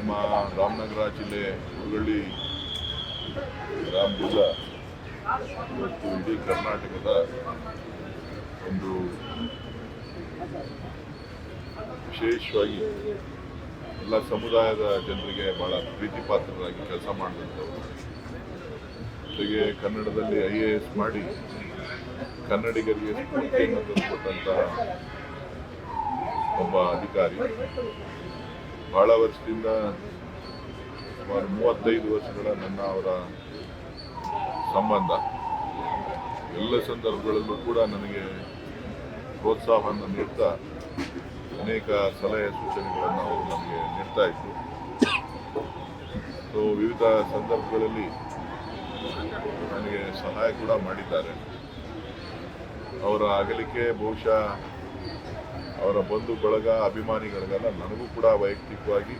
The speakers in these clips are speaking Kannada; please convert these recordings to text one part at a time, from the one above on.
ನಮ್ಮ ರಾಮನಗರ ಜಿಲ್ಲೆ ಹುರುಗಳ್ಳಿ ರಾಮದುರ್ಗ ಇವತ್ತು ಇಡೀ ಕರ್ನಾಟಕದ ಒಂದು ವಿಶೇಷವಾಗಿ ಎಲ್ಲ ಸಮುದಾಯದ ಜನರಿಗೆ ಬಹಳ ಪ್ರೀತಿ ಪಾತ್ರರಾಗಿ ಕೆಲಸ ಮಾಡಿದಂಥವ್ರು. ಜೊತೆಗೆ ಕನ್ನಡದಲ್ಲಿ ಐ ಎ ಎಸ್ ಮಾಡಿ ಕನ್ನಡಿಗರಿಗೆ ಸ್ಫೂರ್ತಿಯನ್ನು ತಂದುಕೊಟ್ಟಂತಹ ಒಬ್ಬ ಅಧಿಕಾರಿ. ಬಹಳ ವರ್ಷದಿಂದ ಸುಮಾರು ಮೂವತ್ತೈದು ವರ್ಷಗಳ ನನ್ನ ಅವರ ಸಂಬಂಧ. ಎಲ್ಲ ಸಂದರ್ಭಗಳಲ್ಲೂ ಕೂಡ ನನಗೆ ಪ್ರೋತ್ಸಾಹವನ್ನು ನೀಡ್ತಾ ಅನೇಕ ಸಲಹೆ ಸೂಚನೆಗಳನ್ನು ಅವರು ನಮಗೆ ನೀಡ್ತಾ ಇದ್ರು. ಸೊ ವಿವಿಧ ಸಂದರ್ಭಗಳಲ್ಲಿ ನನಗೆ ಸಹಾಯ ಕೂಡ ಮಾಡಿದ್ದಾರೆ. ಅವರ ಅಗಲಿಕೆ ಬಹುಶಃ ಅವರ ಬಂಧು ಬಳಗ ಅಭಿಮಾನಿಗಳಿಗೆಲ್ಲ ನನಗೂ ಕೂಡ ವೈಯಕ್ತಿಕವಾಗಿ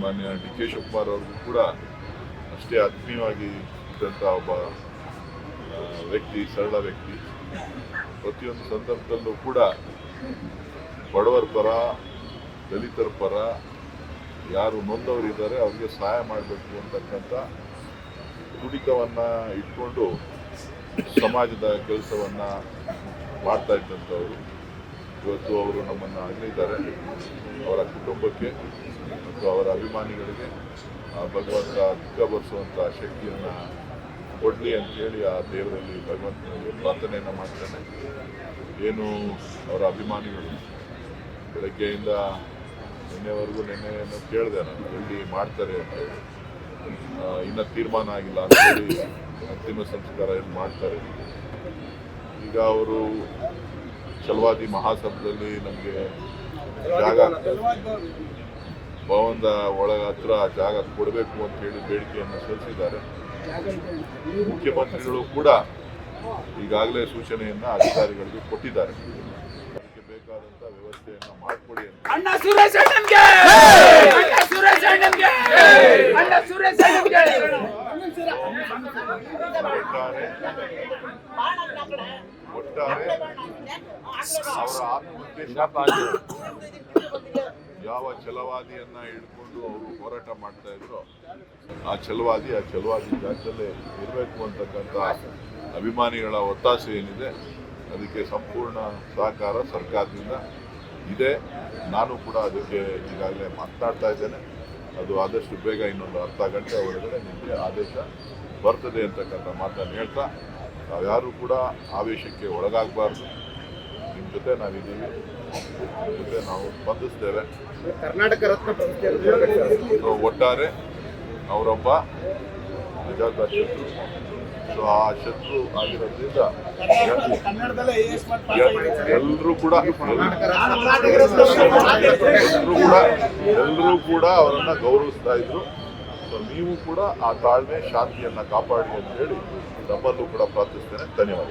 ಮಾನ್ಯ ಡಿ ಕೆ ಶಿವಕುಮಾರ್ ಅವ್ರಿಗೂ ಕೂಡ ಅಷ್ಟೇ ಆತ್ಮೀಯವಾಗಿ ಇದ್ದಂಥ ಒಬ್ಬ ವ್ಯಕ್ತಿ, ಸರಳ ವ್ಯಕ್ತಿ. ಪ್ರತಿಯೊಂದು ಸಂದರ್ಭದಲ್ಲೂ ಕೂಡ ಬಡವರ ಪರ, ದಲಿತರ ಪರ, ಯಾರು ನೊಂದವರಿದ್ದಾರೆ ಅವ್ರಿಗೆ ಸಹಾಯ ಮಾಡಬೇಕು ಅಂತಕ್ಕಂಥ ತುಡಿತವನ್ನು ಇಟ್ಕೊಂಡು ಸಮಾಜದ ಕೆಲಸವನ್ನು ಮಾಡ್ತಾ ಇದ್ದಂಥವರು. ಇವತ್ತು ಅವರು ನಮ್ಮನ್ನು ಅಗಲಿದ್ದಾರೆ ಅವರ ಕುಟುಂಬಕ್ಕೆ ಮತ್ತು ಅವರ ಅಭಿಮಾನಿಗಳಿಗೆ ಭಗವಂತ ದುಃಖ ಬರೆಸುವಂಥ ಶಕ್ತಿಯನ್ನು ಕೊಡಲಿ ಅಂತೇಳಿ ಆ ದೇವರಲ್ಲಿ ಭಗವಂತನಲ್ಲಿ ಪ್ರಾರ್ಥನೆಯನ್ನು ಮಾಡ್ತೇನೆ. ಏನು ಅವರ ಅಭಿಮಾನಿಗಳು ಬೆಳಗ್ಗೆಯಿಂದ ನಿನ್ನೆವರೆಗೂ ನಿನ್ನೆಯನ್ನು ಕೇಳಿದೆ ನಾನು, ಎಲ್ಲಿ ಮಾಡ್ತಾರೆ ಅಂತ. ಇನ್ನ ತೀರ್ಮಾನ ಆಗಿಲ್ಲ ಅಂತೇಳಿ ಅಂತಿಮ ಸಂಸ್ಕಾರ ಏನು ಮಾಡ್ತಾರೆ? ಈಗ ಅವರು ಛಲವಾದಿ ಮಹಾಸಭದಲ್ಲಿ ನಮಗೆ ಜಾಗ ಭವನದ ಒಳಗ ಹತ್ರ ಜಾಗ ಕೊಡಬೇಕು ಅಂತ ಹೇಳಿ ಬೇಡಿಕೆಯನ್ನು ಸಲ್ಲಿಸಿದ್ದಾರೆ. ಮುಖ್ಯಮಂತ್ರಿಗಳು ಕೂಡ ಈಗಾಗಲೇ ಸೂಚನೆಯನ್ನು ಅಧಿಕಾರಿಗಳಿಗೆ ಕೊಟ್ಟಿದ್ದಾರೆ. ಅದಕ್ಕೆ ಬೇಕಾದಂತ ವ್ಯವಸ್ಥೆಯನ್ನು ಮಾಡಿಕೊಡಿ ಅಂತ. ಒಟ್ಟಾರೆ ಒಟ್ಟಾರೆ ಅವರ ಯಾವ ಛಲವಾದಿಯನ್ನ ಹಿಡ್ಕೊಂಡು ಅವರು ಹೋರಾಟ ಮಾಡ್ತಾ ಇದ್ರು, ಆ ಛಲವಾದಿ ಆ ಛಲವಾದಿ ಜಾಗದಲ್ಲೇ ಇರಬೇಕು ಅಂತಕ್ಕಂಥ ಅಭಿಮಾನಿಗಳ ಒತ್ತಾಸೆ ಏನಿದೆ, ಅದಕ್ಕೆ ಸಂಪೂರ್ಣ ಸಹಕಾರ ಸರ್ಕಾರದಿಂದ ಇದೆ. ನಾನು ಕೂಡ ಅದಕ್ಕೆ ಈಗಾಗಲೇ ಮಾತನಾಡ್ತಾ ಇದ್ದೇನೆ. ಅದು ಆದಷ್ಟು ಬೇಗ ಇನ್ನೊಂದು ಅರ್ಧ ಗಂಟೆ ಒಳಗಡೆ ನಿಮಗೆ ಆದೇಶ ಬರ್ತದೆ ಅಂತಕ್ಕಂಥ ಮಾತನ್ನು ಹೇಳ್ತಾ ನಾವ್ಯಾರೂ ಕೂಡ ಆವೇಶಕ್ಕೆ ಒಳಗಾಗಬಾರ್ದು. ನಿಮ್ಮ ಜೊತೆ ನಾವಿದ್ದೀವಿ. ನಿಮ್ಮ ಜೊತೆ ನಾವು ಸ್ಪಂದಿಸ್ತೇವೆ ಕರ್ನಾಟಕ ರತ್ನ ಒಟ್ಟಾರೆ ಅವರೊಬ್ಬ ಶತ್ರು. ಸೊ ಆ ಶತ್ರು ಆಗಿರೋದ್ರಿಂದ ಎಲ್ಲರೂ ಕೂಡ ಎಲ್ಲರೂ ಕೂಡ ಎಲ್ಲರೂ ಕೂಡ ಅವರನ್ನ ಗೌರವಿಸ್ತಾ ಇದ್ರು. ಸೊ ನೀವು ಕೂಡ ಆ ತಾಳ್ಮೆ ಶಾಂತಿಯನ್ನ ಕಾಪಾಡಿ ಅಂತ ಹೇಳಿ ನಮ್ಮಲ್ಲೂ ಕೂಡ ಪ್ರಾರ್ಥಿಸ್ತೇನೆ. ಧನ್ಯವಾದ